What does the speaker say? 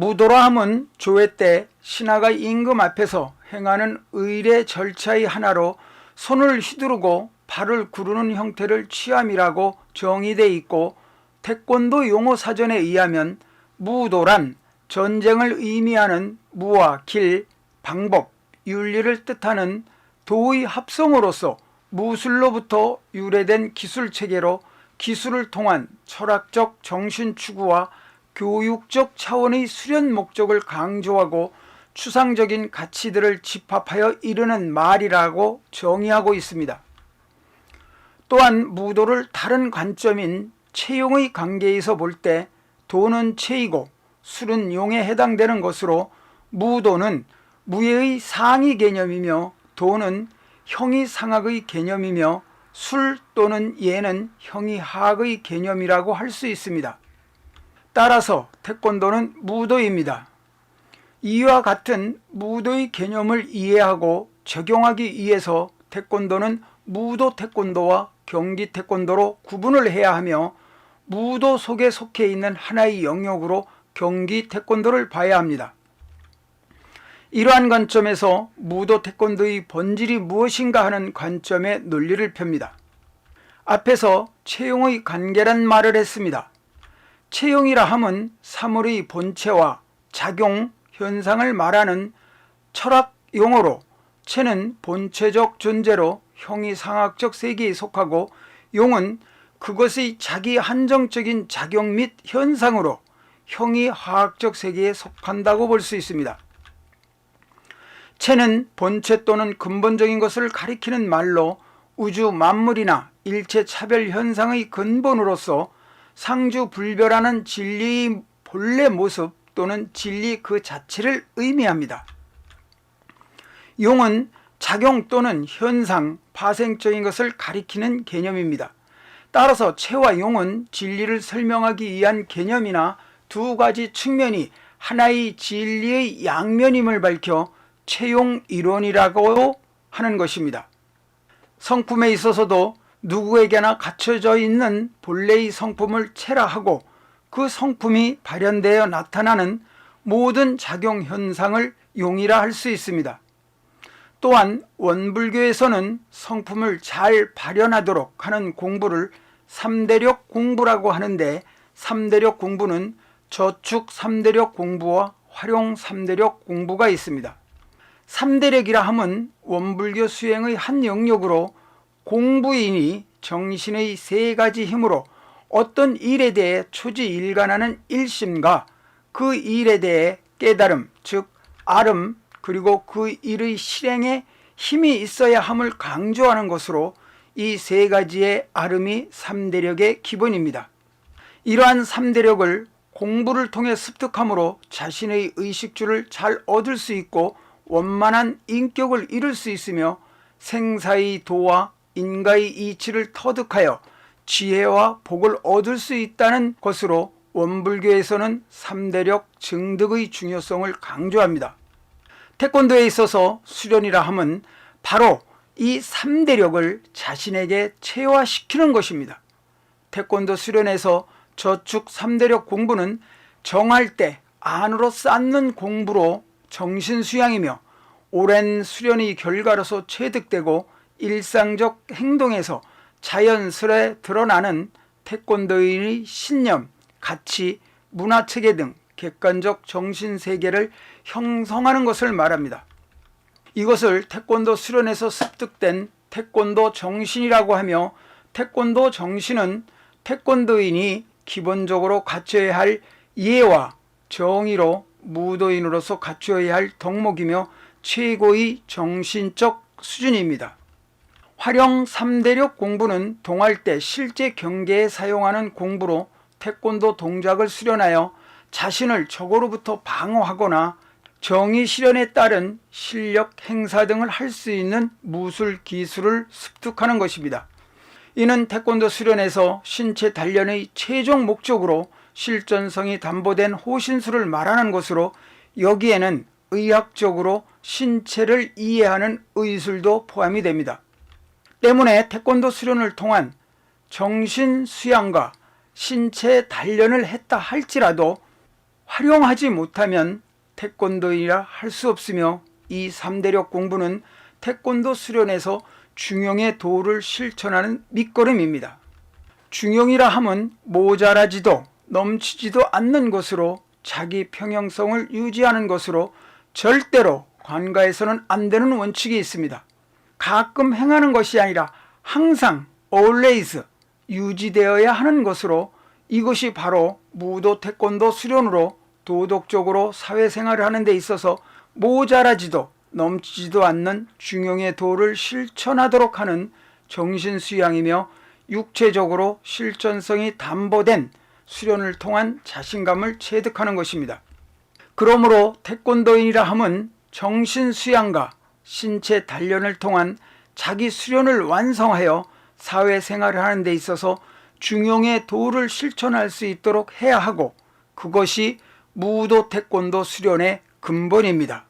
무도라 함은 조회 때 신하가 임금 앞에서 행하는 의례 절차의 하나로 손을 휘두르고 발을 구르는 형태를 취함이라고 정의돼 있고 태권도 용어 사전에 의하면 무도란 전쟁을 의미하는 무와 길, 방법, 윤리를 뜻하는 도의 합성으로서 무술로부터 유래된 기술 체계로 기술을 통한 철학적 정신 추구와 교육적 차원의 수련 목적을 강조하고 추상적인 가치들을 집합하여 이르는 말이라고 정의하고 있습니다. 또한 무도를 다른 관점인 채용의 관계에서 볼 때 도는 채이고 술은 용에 해당되는 것으로 무도는 무예의 상위 개념이며 도는 형이 상학의 개념이며 술 또는 예는 형이 하악의 개념이라고 할 수 있습니다. 따라서 태권도는 무도입니다. 이와 같은 무도의 개념을 이해하고 적용하기 위해서 태권도는 무도 태권도와 경기 태권도로 구분을 해야 하며 무도 속에 속해 있는 하나의 영역으로 경기 태권도를 봐야 합니다. 이러한 관점에서 무도 태권도의 본질이 무엇인가 하는 관점의 논리를 펴니다. 앞에서 채용의 관계란 말을 했습니다. 채용이라 함은 사물의 본체와 작용, 현상을 말하는 철학 용어로 체는 본체적 존재로 형이 상학적 세계에 속하고 용은 그것의 자기 한정적인 작용 및 현상으로 형이 화학적 세계에 속한다고 볼 수 있습니다. 체는 본체 또는 근본적인 것을 가리키는 말로 우주 만물이나 일체 차별 현상의 근본으로서 상주 불별하는 진리의 본래 모습 또는 진리 그 자체를 의미합니다. 용은 작용 또는 현상, 파생적인 것을 가리키는 개념입니다. 따라서 체와 용은 진리를 설명하기 위한 개념이나 두 가지 측면이 하나의 진리의 양면임을 밝혀 채용 이론이라고 하는 것입니다. 성품에 있어서도 누구에게나 갖춰져 있는 본래의 성품을 체라 하고 그 성품이 발현되어 나타나는 모든 작용 현상을 용이라 할 수 있습니다. 또한 원불교에서는 성품을 잘 발현하도록 하는 공부를 삼대력 공부라고 하는데 삼대력 공부는 저축 삼대력 공부와 활용 삼대력 공부가 있습니다. 삼대력이라 함은 원불교 수행의 한 영역으로 공부인이 정신의 세 가지 힘으로 어떤 일에 대해 초지일관하는 일심과 그 일에 대해 깨달음, 즉 아름, 그리고 그 일의 실행에 힘이 있어야 함을 강조하는 것으로 이 세 가지의 아름이 삼대력의 기본입니다. 이러한 삼대력을 공부를 통해 습득함으로 자신의 의식주를 잘 얻을 수 있고 원만한 인격을 이룰 수 있으며 생사의 도와 인가의 이치를 터득하여 지혜와 복을 얻을 수 있다는 것으로 원불교에서는 삼대력 증득의 중요성을 강조합니다. 태권도에 있어서 수련이라 함은 바로 이 3대력을 자신에게 체화시키는 것입니다. 태권도 수련에서 저축 3대력 공부는 정할 때 안으로 쌓는 공부로 정신 수양이며 오랜 수련의 결과로서 체득되고 일상적 행동에서 자연스레 드러나는 태권도인의 신념, 가치, 문화 체계 등 객관적 정신 세계를 형성하는 것을 말합니다. 이것을 태권도 수련에서 습득된 태권도 정신이라고 하며 태권도 정신은 태권도인이 기본적으로 갖춰야 할 이해와 정의로 무도인으로서 갖추어야 할 덕목이며 최고의 정신적 수준입니다. 활용 3대력 공부는 동할 때 실제 경계에 사용하는 공부로 태권도 동작을 수련하여 자신을 적으로부터 방어하거나 정의 실현에 따른 실력 행사 등을 할 수 있는 무술 기술을 습득하는 것입니다. 이는 태권도 수련에서 신체 단련의 최종 목적으로 실전성이 담보된 호신술을 말하는 것으로 여기에는 의학적으로 신체를 이해하는 의술도 포함이 됩니다. 때문에 태권도 수련을 통한 정신 수양과 신체 단련을 했다 할지라도 활용하지 못하면 태권도인이라 할 수 없으며 이 3대력 공부는 태권도 수련에서 중용의 도를 실천하는 밑거름입니다. 중용이라 함은 모자라지도 넘치지도 않는 것으로 자기 평형성을 유지하는 것으로 절대로 관가에서는 안 되는 원칙이 있습니다. 가끔 행하는 것이 아니라 항상 always 유지되어야 하는 것으로 이것이 바로 무도 태권도 수련으로 도덕적으로 사회생활을 하는 데 있어서 모자라지도 넘치지도 않는 중용의 도를 실천하도록 하는 정신수양이며 육체적으로 실전성이 담보된 수련을 통한 자신감을 체득하는 것입니다. 그러므로 태권도인이라 함은 정신수양과 신체 단련을 통한 자기 수련을 완성하여 사회생활을 하는 데 있어서 중용의 도를 실천할 수 있도록 해야 하고 그것이 무도 태권도 수련의 근본입니다.